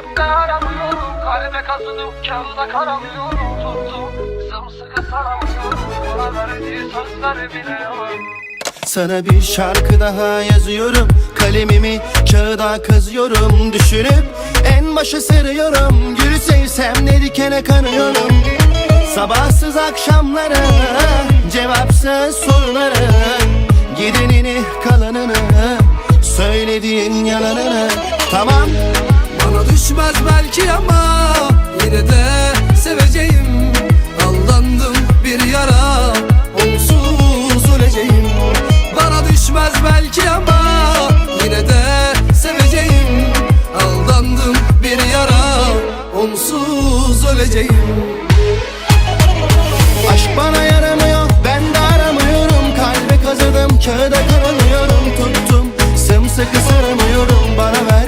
kalpte aramıyorum Kalbe kazınıp kağıda karamıyorum. Tuttum sımsıkı saramıyorum. Bana verdiği sözleri bile Sana bir şarkı daha yazıyorum. Kalemimi kağıda kazıyorum. Düşünüp en başa sarıyorum. Gülü sevsem ne dikene kanıyorum. Sabahsız akşamlara Cevapsız sorulara Gidenini kalanını Söylediğin yalanını. Tamam düşmez belki ama Yine de seveceğim. Aldandım bir yara Onsuz öleceğim. Bana düşmez belki ama Yine de seveceğim. Aldandım bir yara Onsuz öleceğim. Aşk bana yaramıyor ben de aramıyorum. Kalbe kazıdım kağıda karalıyorum. Tuttum sımsıkı sarım.